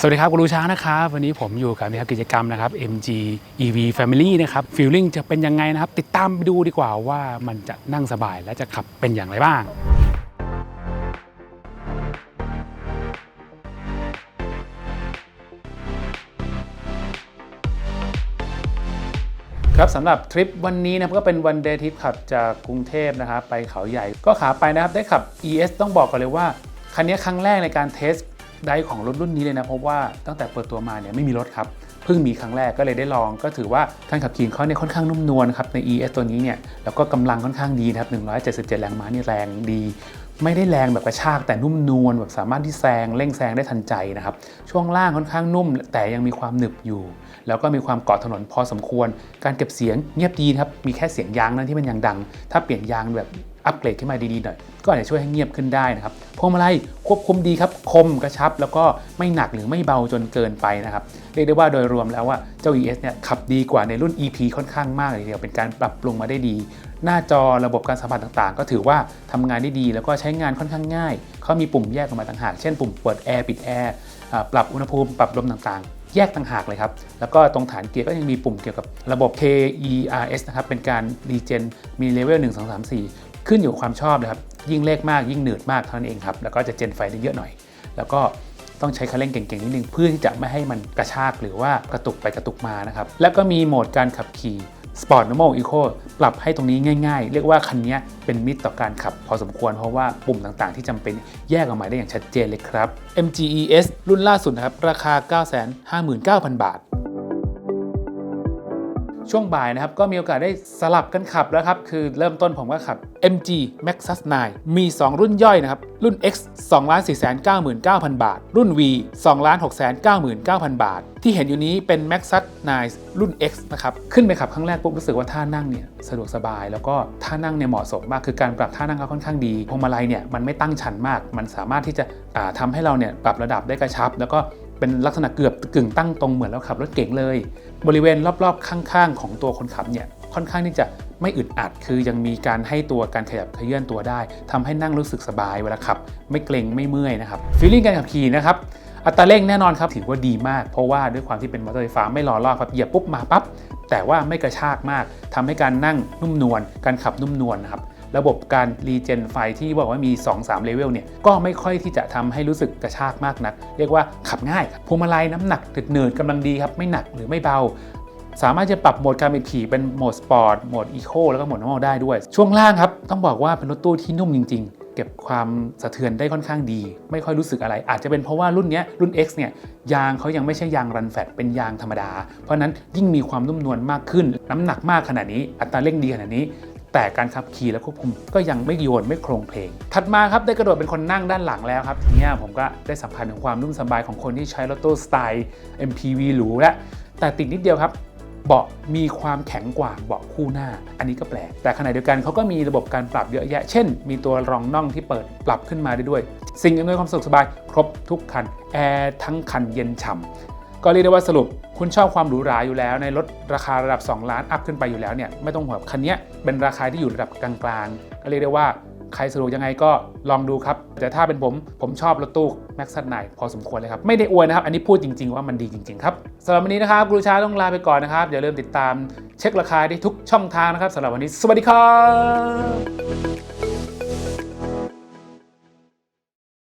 สวัสดีครับกูรูช้างนะครับ วันนี้ผมอยู่กับนะครับกิจกรรมนะครับ MG EV Family นะครับฟีลลิ่งจะเป็นยังไงนะครับ ติดตามไปดูดีกว่าว่ามันจะนั่งสบายและจะขับเป็นอย่างไรบ้างครับสำหรับทริปวันนี้นะครับก็เป็นวันเดย์ทริปขับจากกรุงเทพนะครับไปเขาใหญ่ ก็ขาไปนะครับได้ขับ ES ต้องบอกก่อนเลยว่า คันนี้ครั้งแรกในการเทส ได้ของรถรุ่นนี้เลยนะ เพราะว่าตั้งแต่เปิดตัวมาเนี่ยไม่มีรถครับเพิ่งมีครั้งแรกก็เลยได้ลอง ก็ถือว่าการขับขี่เขาเนี่ยค่อนข้างนุ่มนวลครับใน ES ตัวนี้เนี่ยแล้วก็กำลังค่อนข้างดีนะครับ177 แรงม้านี่แรงดี ไม่ได้แรงแบบกระชากแต่นุ่มนวลแบบสามารถที่แซงเร่งแซงได้ทันใจนะครับช่วงล่างค่อนข้างนุ่ม แต่ยังมีความหนึบอยู่ แล้วก็มีความเกาะถนนพอสมควร การเก็บเสียงเงียบดีครับมีแค่เสียงยางนั้นที่มันยังดัง ถ้าเปลี่ยนยางแบบ อัปเกรดขึ้นมาดีๆหน่อยก็อาจจะช่วยให้เงียบขึ้นได้นะครับพวงมาลัยควบคุมดีครับคมกระชับ แล้วก็ไม่หนักหรือไม่เบาจนเกินไปนะครับเรียกได้ว่าโดยรวมแล้วว่าเจ้า ES เนี่ยขับดีกว่าในรุ่น EP ค่อนข้างมากเลยทีเดียวเป็นการปรับปรุงมาได้ดี หน้าจอระบบการสัมผัสต่างๆ ก็ถือว่าทำงานได้ดี แล้วก็ใช้งานค่อนข้างง่ายเขามีปุ่มแยกออกมาต่างหากเช่นปุ่มเปิดแอร์ปิดแอร์ปรับอุณหภูมิปรับลมต่างๆ แยกต่างหากเลยครับ แล้วก็ตรงฐานเกียร์ก็ยังมีปุ่มเกี่ยวกับระบบ KERS นะครับ เป็นการรีเจนมีเลเวล 1 2 3 4 ขึ้นอยู่ความชอบนะครับ ยิ่งเลขมากยิ่งหนืดมากเท่านั้นเองครับ แล้วก็จะเจนไฟได้เยอะหน่อย แล้วก็ต้องใช้คันเร่งเก่งๆนิดนึงเพื่อที่จะไม่ให้มันกระชากหรือว่ากระตุกไปกระตุกมานะครับ แล้วก็มีโหมดการขับขี่ Sport Normal Eco ปรับให้ตรงนี้ง่าย ๆ เรียกว่าคันนี้เป็นมิตรต่อการขับ พอสมควรเพราะว่าปุ่มต่างๆ ที่จำเป็นแยกออกมาได้อย่างชัดเจนเลยครับ MGES รุ่นล่าสุดนะครับราคา 959,000 บาท ช่วงบ่ายนะครับก็มีโอกาสได้สลับกันขับแล้วครับ คือเริ่มต้นผมก็ขับ MG Maxus 9 มี 2 รุ่นย่อยนะครับ รุ่น X 2 4 9 9 0 0 0 บาท รุ่น V 2 6 9 9 0 0 0 บาท ที่เห็นอยู่นี้เป็น Maxus 9 รุ่น X นะครับ ขึ้นไปขับครั้งแรกปุ๊บรู้สึกว่าท่านั่งเนี่ยสะดวกสบาย แล้วก็ท่านั่งเนี่ยเหมาะสมมากคือการปรับท่านั่งเขาค่อนข้างดีพวงมาลัยเนี่ยมันไม่ตั้งชันมาก มันสามารถที่จะอ่าทำให้เราเนี่ยปรับระดับได้กระชับ แล้วก็เป็นลักษณะเกือบกึ่งตั้งตรงเหมือนเราขับรถเก๋งเลย บริเวณรอบๆ ข้างๆ ของตัวคนขับเนี่ยค่อนข้างที่จะไม่อึดอัด คือยังมีการให้ตัวการขยับเขยื่อนตัวได้ทำให้นั่งรู้สึกสบายเวลาขับ ไม่เกรงไม่เมื่อยนะครับฟีลลิ่งการขับขี่นะครับอัตราเร่งแน่นอนครับถือว่าดีมาก เพราะว่าด้วยความที่เป็นมอเตอร์ไฟฟ้าไม่รอรอบครับเหยียบปุ๊บมาปั๊บแต่ว่าไม่กระชากมากทำให้การนั่งนุ่มนวลการขับนุ่มนวลนะครับ ระบบการรีเจนไฟที่บอกว่ามี 2-3เลเวลเนี่ยก็ไม่ค่อยที่จะทำให้รู้สึกกระชากมากนัก เรียกว่าขับง่ายครับพวงมาลัยน้ำหนักตึกเนินกำลังดีครับ ไม่หนักหรือไม่เบา สามารถจะปรับโหมดการขับขี่เป็นโหมดสปอร์ตโหมดอีโคแล้วก็โหมดนอร์มได้ด้วย ช่วงล่างครับ ต้องบอกว่าเป็นรถตู้ที่นุ่มจริง ๆเก็บความสะเทือนได้ค่อนข้างดี ไม่ค่อยรู้สึกอะไร อาจจะเป็นเพราะว่ารุ่นเนี้ยรุ่น X เนี่ยยางเขายังไม่ใช่ยางรันแฟตเป็นยางธรรมดา เพราะฉะนั้นยิ่งมีความนุ่มนวลมากขึ้น น้ำหนักมากขนาดนี้ อัตราเร่งดีขนาดนี้ แต่การขับขี่และควบคุมก็ยังไม่โยนไม่โครงเพลง ถัดมาครับได้กระโดดเป็นคนนั่งด้านหลังแล้วครับทีนี้ผมก็ได้สัมผัสถึงความนุ่มสบายของคนที่ใช้รถตู้สไตล์ MPV หรูและแต่ติดนิดเดียวครับเบาะมีความแข็งกว่าเบาะคู่หน้า อันนี้ก็แปลก แต่ขณะเดียวกันเขาก็มีระบบการปรับเยอะแยะ เช่น มีตัวรองน่องที่เปิดปรับขึ้นมาได้ด้วย สิ่งอำนวยความสะดวกสบายครบทุกคัน แอร์ทั้งคันเย็นฉ่ำ ก็เรียกได้ว่าสรุปคุณชอบความหรูหราอยู่แล้ว ในรถราคาระดับ 2 ล้านอัพขึ้นไปอยู่แล้วเนี่ยไม่ต้องห่วงคันนี้เป็นราคาที่อยู่ระดับกลางๆ ก็เรียกได้ว่าใครสะดวกยังไงก็ลองดูครับ แต่ถ้าเป็นผม ผมชอบรถตู้แม็กซ์ไนพอสมควรเลยครับ ไม่ได้อวยนะครับ อันนี้พูดจริง ๆ ว่ามันดีจริง ๆ ครับสำหรับวันนี้นะครับกรูชาต้องลาไปก่อนนะครับ อย่าลืมติดตามเช็คราคาได้ทุกช่องทางนะครับสำหรับวันนี้ สวัสดีครับ